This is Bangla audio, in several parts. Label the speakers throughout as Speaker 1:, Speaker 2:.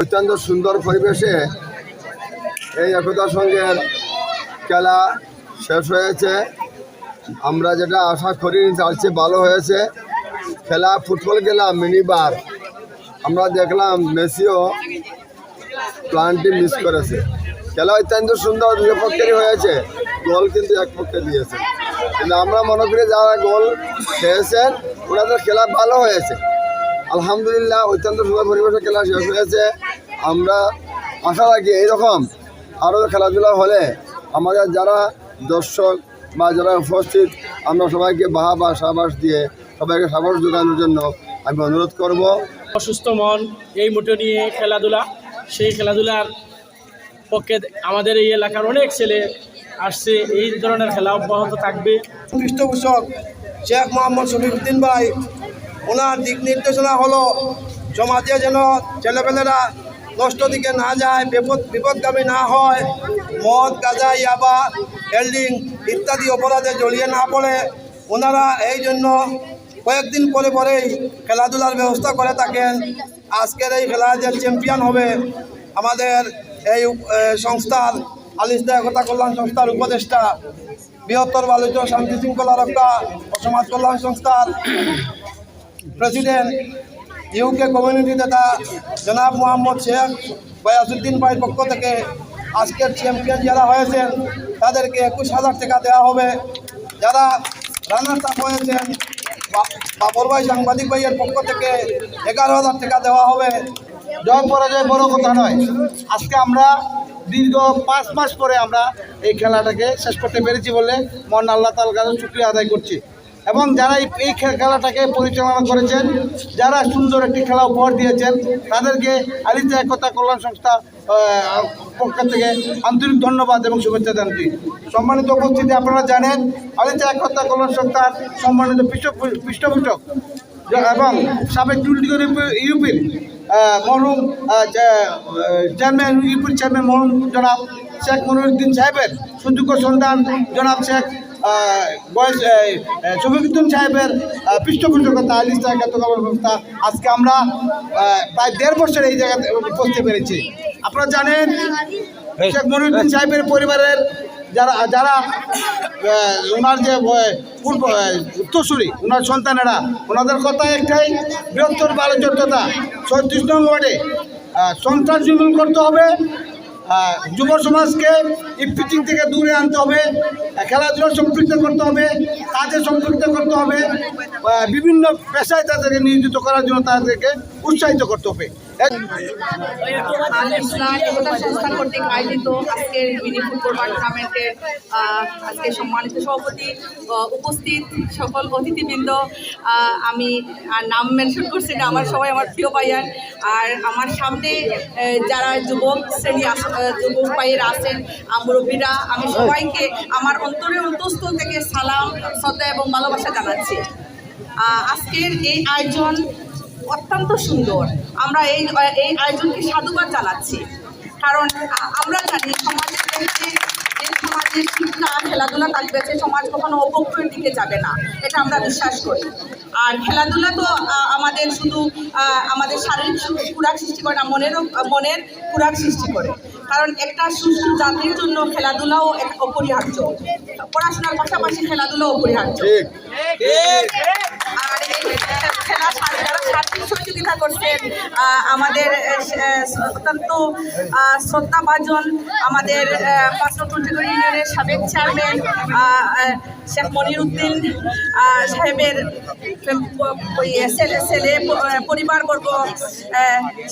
Speaker 1: অত্যন্ত সুন্দর পরিবেশে এই একতা সঙ্গের খেলা শেষ হয়েছে। আমরা যেটা আশা করিনি তার চেয়ে ভালো হয়েছে, খেলা ফুটবল খেলা মিনি বার আমরা দেখলাম মেসিও প্লানটি মিস করেছে। খেলা অত্যন্ত সুন্দর দুই পক্ষেরই হয়েছে। গোল কিন্তু এক পক্ষে দিয়েছে। কিন্তু আমরা মনে করি যারা গোল খেয়েছেন, ওনাদের খেলা ভালো হয়েছে। আলহামদুলিল্লাহ, অত্যন্ত সুন্দর পরিবেশে খেলা শেষ হয়েছে। আমরা আশা রাখি এইরকম আরও খেলাধুলা হলে আমাদের যারা দর্শক বা যারা উপস্থিত, আমরা সবাইকে বাহা বা সাবাস দিয়ে সবাইকে সাবাস যোগানোর জন্য আমি অনুরোধ করব।
Speaker 2: অসুস্থ মন, এই মোটো নিয়ে খেলাধুলা, সেই খেলাধুলার পক্ষে আমাদের এই এলাকার অনেক ছেলে আসছে, এই ধরনের খেলা অব্যাহত থাকবে।
Speaker 3: পৃষ্ঠপোষক শেখ মোহাম্মদ শফিউদ্দিন ভাই, ওনার দিক নির্দেশনা হলো, সমাজে যেন ছেলেপেলেরা নষ্ট দিকে না যায়, বিপদ, বিপদগামী না হয়, মদ, গাঁজা, ইয়াবা হেল্ডিং ইত্যাদি অপরাধে জড়িয়ে না পড়ে। ওনারা এই জন্য কয়েকদিন পরে পরেই খেলাধুলার ব্যবস্থা করে থাকেন। আজকের এই খেলা যে চ্যাম্পিয়ন হবে, আমাদের এই সংস্থার আলিসদা একতা কল্যাণ সংস্থার উপদেষ্টা, বৃহত্তর বালুচ শান্তি শৃঙ্খলা রক্ষা ও সমাজ কল্যাণ সংস্থার প্রেসিডেন্ট, ইউকে কমিউনিটি নেতা জনাব মোহাম্মদ শেখ বয়াসুদ্দিন ভাইয়ের পক্ষ থেকে আজকের চ্যাম্পিয়ন যারা হয়েছেন, তাদেরকে একুশ হাজার টাকা দেওয়া হবে। যারা রানার্স আপ হয়েছেন বাবর ভাই সাংবাদিক ভাইয়ের পক্ষ থেকে এগারো হাজার টাকা দেওয়া হবে।
Speaker 4: জয় পরাজয় বড় কথা নয়। আজকে আমরা দীর্ঘ পাঁচ মাস পরে আমরা এই খেলাটাকে শেষ করতে পেরেছি বলে মন আল্লাহ তাল কাছে শুক্রিয়া আদায় করছি। এবং যারা এই- খেলাটাকে পরিচালনা করেছেন, যারা সুন্দর একটি খেলা উপহার দিয়েছেন, তাদেরকে আলিতা একতা কল্যাণ সংস্থা পক্ষ থেকে আন্তরিক ধন্যবাদ এবং শুভেচ্ছা জানাচ্ছি। সম্মানিত উপস্থিতি আপনারা জানেন আলিতা একতা কল্যাণ সংস্থার সম্মানিত পৃষ্ঠ পৃষ্ঠপোষক এবং সাবেক চুল্লিগড় ইউপির মরহুম আহ, চেয়ারম্যান ইউপির চেয়ারম্যান মরহুম জনাব শেখ মনিরুদ্দিন সাহেবের সুযোগ্য সন্তান জনাব শেখ বয়স শফিকুদ্দিন সাহেবের পৃষ্ঠপোষকতা আলিস ব্যবস্থা আজকে আমরা প্রায় দেড় বছর এই জায়গাতে পৌঁছতে পেরেছি আপনারা জানেন শেখ মনিরুদ্দিন সাহেবের পরিবারের যারা যারা ওনার যে পূর্ব উত্তরসূরি ওনার সন্তানেরা ওনাদের কথা একটাই, বৃহত্তর বালুচট্টতা ছত্রিশ নং ওয়ার্ডে সন্ত্রাস নির্মূল করতে হবে যুব সমাজকে ইফপিচিং থেকে দূরে আনতে হবে, খেলাধুলা সম্পৃক্ত করতে হবে, কাজে সম্পৃক্ত করতে হবে বিভিন্ন পেশায় তাদেরকে নিয়োজিত করার জন্য তাদেরকে উৎসাহিত করতে হবে।
Speaker 5: কর্তৃক আজকের মিনি সম্মানিত সভাপতি উপস্থিত সকল অতিথিবৃন্দ আমি নাম মেনশন করছি আমার সবাই আমার প্রিয় ভাইয়ার আর আমার সামনে যারা যুবক শ্রেণি যুবক ভাইয়েরা আছেন মুরব্বীরা আমি সবাইকে আমার অন্তরের অন্তঃস্থল থেকে সালাম শ্রদ্ধা এবং ভালোবাসা জানাচ্ছি আজকের এই আয়োজন অত্যন্ত সুন্দর। আমরা এই এই আয়োজনকে সাধুবাদ জানাচ্ছি। কারণ আমরা জানি সমাজের যে সমাজের শিক্ষা খেলাধুলা থাকবে সে সমাজ কখনো অপক্ষের দিকে যাবে না। এটা আমরা বিশ্বাস করি। আর খেলাধুলা তো আমাদের শুধু আমাদের শারীরিক খুরাক সৃষ্টি করে না মনেরও মনের খুরাক সৃষ্টি করে। কারণ একটা সুস্থ জাতির জন্য খেলাধুলাও এক অপরিহার্য। পড়াশোনার পাশাপাশি খেলাধুলাও অপরিহার্য। সহযোগিতা করছেন আমাদের অত্যন্ত শ্রদ্ধাভাজন আমাদের ইউনিয়নের সাবেক চেয়ারম্যান শেখ মনির উদ্দিন সাহেবের ছেলে পরিবারবর্গ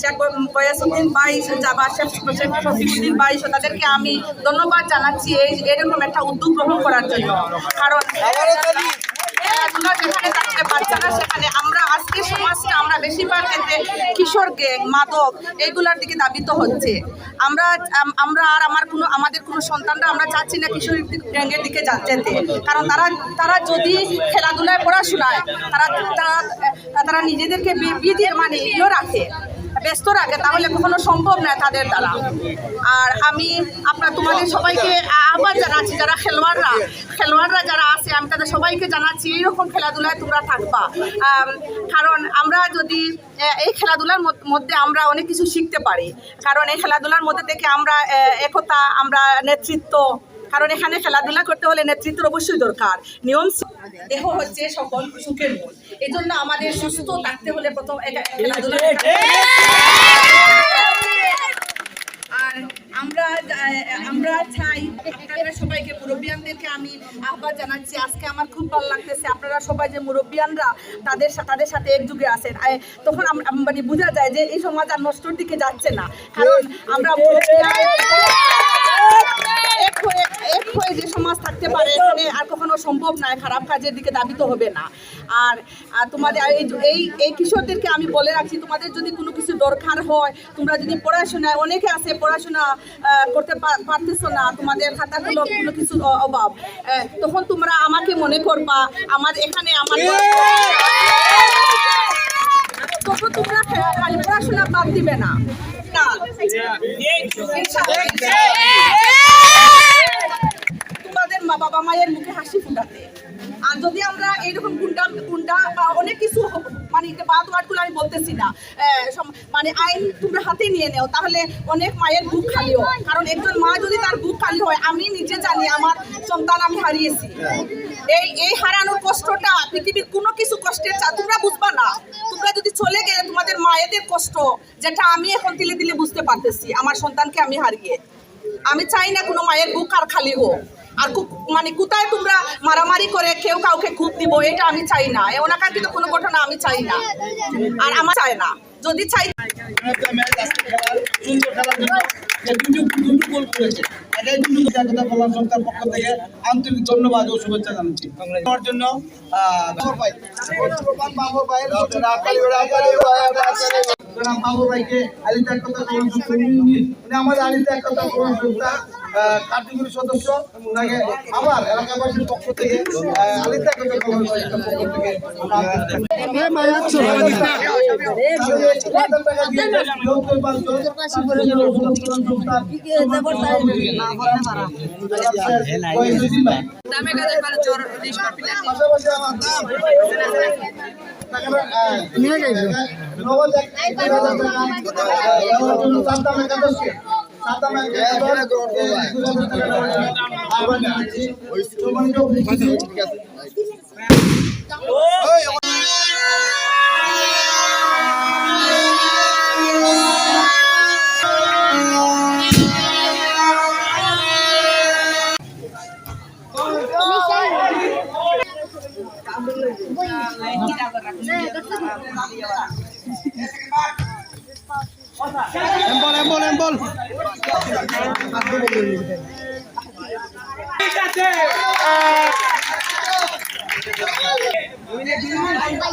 Speaker 5: শেখ বয়াসুদ্দিন ভাই বা শেখ শেখ শফিকুদ্দিন ভাই তাদেরকে আমি ধন্যবাদ জানাচ্ছি এই এরকম একটা উদ্যোগ গ্রহণ করার জন্য কারণ খেলাধুলা যেখানে থাকছে বাচ্চারা সেখানে আমরা আজকে সমাজটা, আমরা বেশিরভাগ ক্ষেত্রে কিশোর গ্যাং মাদক এইগুলার দিকে দাবিত হচ্ছে। আমরা আমরা আর আমার কোনো, আমাদের কোনো সন্তানরা আমরা চাচ্ছি না কিশোর গ্যাংয়ের দিকে যেতে। কারণ তারা তারা যদি খেলাধুলায় পড়াশোনায়, তারা তারা তারা নিজেদেরকে বি- বিধি মানে ইয়ে রাখে। ব্যস্ত রাখে তাহলে কখনো সম্ভব নয় তাদের দ্বারা। আর আমি আপনার, তোমাদের সবাইকে আবার জানাচ্ছি, যারা খেলোয়াড়রা খেলোয়াড়রা যারা আছে, আমি তাদের সবাইকে জানাচ্ছি, এইরকম খেলাধুলায় তোমরা থাকবা। কারণ আমরা যদি এই খেলাধুলার মধ্যে আমরা অনেক কিছু শিখতে পারি। কারণ এই খেলাধুলার মধ্যে থেকে আমরা একতা, আমরা নেতৃত্ব কারণ এখানে খেলাধুলা করতে হলে নেতৃত্বের অবশ্যই দরকার। নিয়ম দেহ হচ্ছে সকল সুখের মূল। এই জন্য আমাদের সুস্থ থাকতে হলে প্রথম খেলাধুলা আর আমরা আমরা চাই আপনারা সবাইকে মুরব্বিয়ানদেরকে আমি আহ্বান জানাচ্ছি। আজকে আমার খুব ভালো লাগতেছে। আপনারা সবাই যে মুরব্বিয়ানরা তাদের তাদের সাথে একযুগে আহ, তখন মানে বোঝা যায় যে এই সমাজ আর নষ্টর দিকে যাচ্ছে না। কারণ আমরা এক হয়ে এক হয়ে যে সমাজ থাকতে পারে এখানে আর কখনো সম্ভব নয় খারাপ কাজের দিকে দাবিত হবে না। আর তোমাদের এই এই কিশোরদেরকে আমি বলে রাখছি তোমাদের যদি কোনো কিছু দরকার হয় তোমরা যদি পড়াশোনায় অনেকে আছে পড়াশোনা করতে পারতেছো না তোমাদের খাতাগুলো কোনো কিছু অভাব তখন তোমরা আমাকে মনে করবা আমার এখানে আমার তখন তোমরা পড়াশোনা বাদ দিবে না। তোমাদের মা বাবা মায়ের মুখে হাসি ফুটাতে। আর যদি আমরা এইরকম গুন্ডা গুন্ডা বা অনেক কিছু হ- মানে বাদ ওয়ার্ডগুলো আমি বলতেছি না মানে আইন তোমরা হাতে নিয়ে নেও, তাহলে অনেক মায়ের বুক খালি হয়। কারণ একজন মা যদি তার বুক খালি হয়, আমি নিজে জানি আমার সন্তান আমি হারিয়েছি। এই এই হারানোর কষ্টটা পৃথিবীর কোনো কিছু কষ্টের চা, তোমরা বুঝবা না। তোমরা যদি চলে গেলে তোমাদের মায়েদের কষ্ট, যেটা আমি এখন দিলে দিলে বুঝতে পারতেছি, আমার সন্তানকে আমি হারিয়ে। আমি চাই না কোনো মায়ের বুক আর খালি হোক। আর মানে কোথায় তোমরা মারামারি করে কেউ কাউকে খুব দিব এটা আমি চাই না। অনাকাঙ্ক্ষিত কোনো ঘটনা আমি চাই না। আর আমার চাই না। যদি চাই
Speaker 4: আন্তরিক ধন্যবাদ ও শুভেচ্ছা জানাচ্ছি আমাদের আলিতা আহ, কার্যকরী সদস্য ওনাকে আবার এলাকাবাসীর পক্ষ থেকে আলিতা একতা কল্যাণ সংস্থার পক্ষ থেকে আমরা আন্তরিক এম্বল এম্বল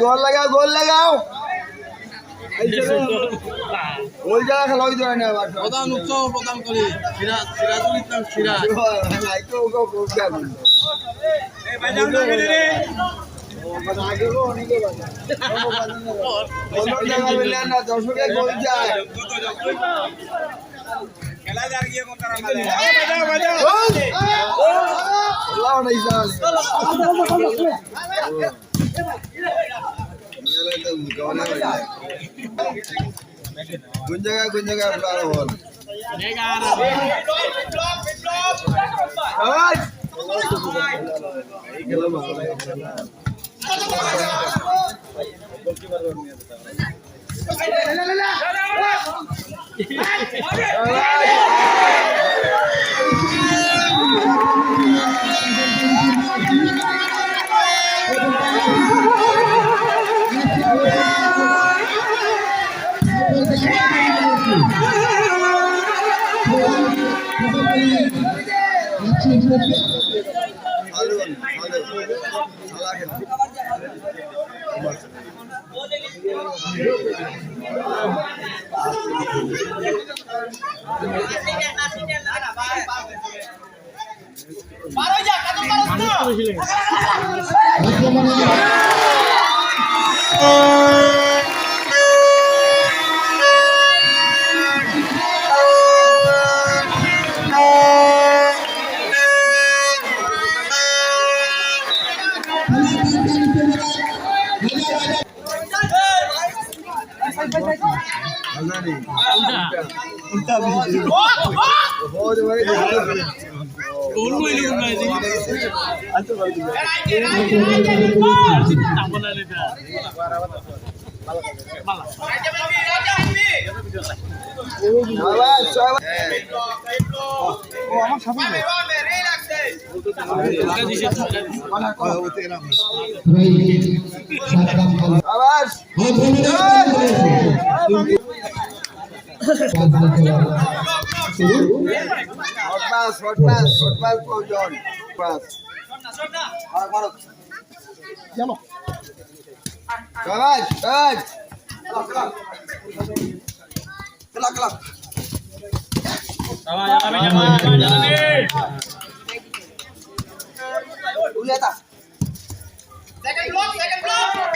Speaker 1: গোল লাগাও গোল লাগাও। ওই জায়গা খেলা ওই জায়গায় নেওয়া
Speaker 6: প্রধান উৎসব প্রদান করি। সিরাজ সিরাজুল ইসলাম সিরাজ।
Speaker 1: গোল যায় সাল কোন জায়গায় কোন জায়গায় আপনার বল। সালুন সালুন সালা বহুত বড় Second block,
Speaker 5: second block.